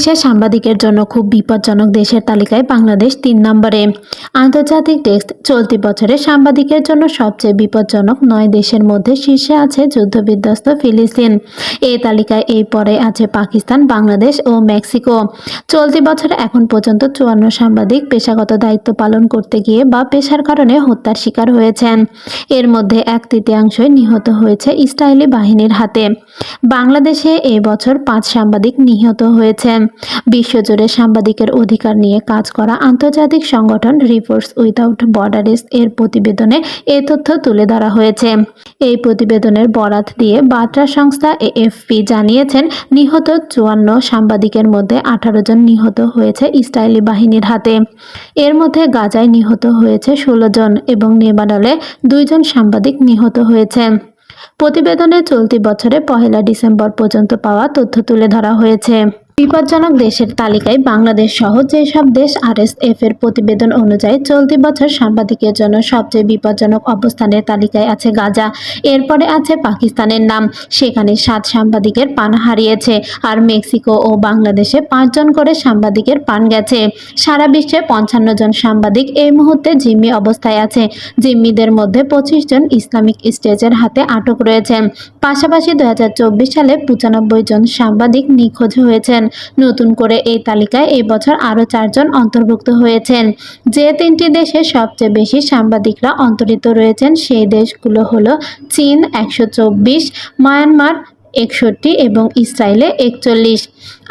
বিশ্বে সাংবাদিকের জন্য খুব বিপজ্জনক দেশের তালিকায় বাংলাদেশ তিন নম্বরে। আন্তর্জাতিক ডেস্ক চলতি বছরে সাংবাদিকের জন্য সবচেয়ে বিপজ্জনক নয় দেশের মধ্যে শীর্ষে আছে যুদ্ধবিধ্বস্ত ফিলিস্তিন। এই তালিকায় এই পরে আছে পাকিস্তান, বাংলাদেশ ও মেক্সিকো। চলতি বছরে এখন পর্যন্ত চুয়ান্ন সাংবাদিক পেশাগত দায়িত্ব পালন করতে গিয়ে বা পেশার কারণে হত্যার শিকার হয়েছেন। এর মধ্যে এক তৃতীয়াংশই নিহত হয়েছে ইসরায়েলি বাহিনীর হাতে। বাংলাদেশে এই বছর পাঁচ সাংবাদিক নিহত হয়েছে বিশ্বজুড়ে সাংবাদিকের অধিকার নিয়ে কাজ করা আন্তর্জাতিক সংগঠন রিপোর্টস উইদাউট বর্ডারেস এর প্রতিবেদনে এ তথ্য তুলে ধরা হয়েছে। এই প্রতিবেদনের বরাত দিয়ে বার্তা সংস্থা এএফপি জানিয়েছেন, নিহত চুয়ান্ন সাংবাদিকের মধ্যে আঠারো জন নিহত হয়েছে ইসরায়েলি বাহিনীর হাতে। এর মধ্যে গাজায় নিহত হয়েছে ষোলো জন এবং নেবাডালে দুইজন সাংবাদিক নিহত হয়েছে। প্রতিবেদনে চলতি বছরে পহেলা ডিসেম্বর পর্যন্ত পাওয়া তথ্য তুলে ধরা হয়েছে। বিপজ্জনক দেশের তালিকায় বাংলাদেশ সহ যেসব দেশ আরএসএফ এর প্রতিবেদন অনুযায়ী চলতি বছর সাংবাদিকের জন্য সবচেয়ে বিপজ্জনক অবস্থানের তালিকায় আছে গাজা। এরপরে আছে পাকিস্তানের নাম। সেখানে সাত সাংবাদিকের পান হারিয়েছে আর মেক্সিকো ও বাংলাদেশে পাঁচজন করে সাংবাদিকের পান গেছে। সারা বিশ্বে পঞ্চান্ন জন সাংবাদিক এই মুহূর্তে জিম্মি অবস্থায় আছে। জিম্মিদের মধ্যে পঁচিশ জন ইসলামিক স্টেজের হাতে আটক রয়েছেন। পাশাপাশি দু হাজার চব্বিশ সালে পঁচানব্বই জন সাংবাদিক নিখোঁজ হয়েছেন। নতুন করে এই তালিকায় এই বছর আরও চারজন অন্তর্ভুক্ত হয়েছেন। যে তিনটি দেশে সবচেয়ে বেশি সাংবাদিকরা অন্তরিত রয়েছেন সেই দেশগুলো হলো চীন একশো চব্বিশ, মায়ানমার একষট্টি এবং ইসরায়েলে একচল্লিশ।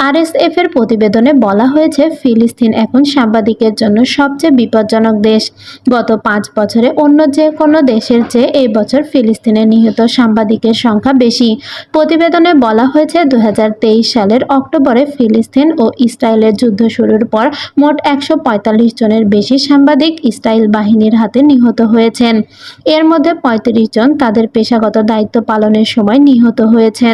আরএসএফ এর প্রতিবেদনে বলা হয়েছে, ফিলিস্তিন এখন সাংবাদিকের জন্য সবচেয়ে বিপজ্জনক দেশ। গত পাঁচ বছরে অন্য যে কোনো দেশের চেয়ে এই বছর ফিলিস্তিনে নিহত সাংবাদিকের সংখ্যা বেশি। প্রতিবেদনে বলা হয়েছে দু হাজার তেইশ সালের অক্টোবরে ফিলিস্তিন ও ইসরায়েলের যুদ্ধ শুরুর পর মোট একশো পঁয়তাল্লিশ জনের বেশি সাংবাদিক ইসরায়েল বাহিনীর হাতে নিহত হয়েছেন। এর মধ্যে পঁয়ত্রিশ জন তাদের পেশাগত দায়িত্ব পালনের সময় নিহত হয়েছেন।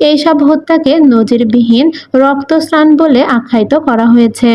এইসব হত্যাকে নজিরবিহীন রক্তস্নান বলে আখ্যায়িত করা হয়েছে।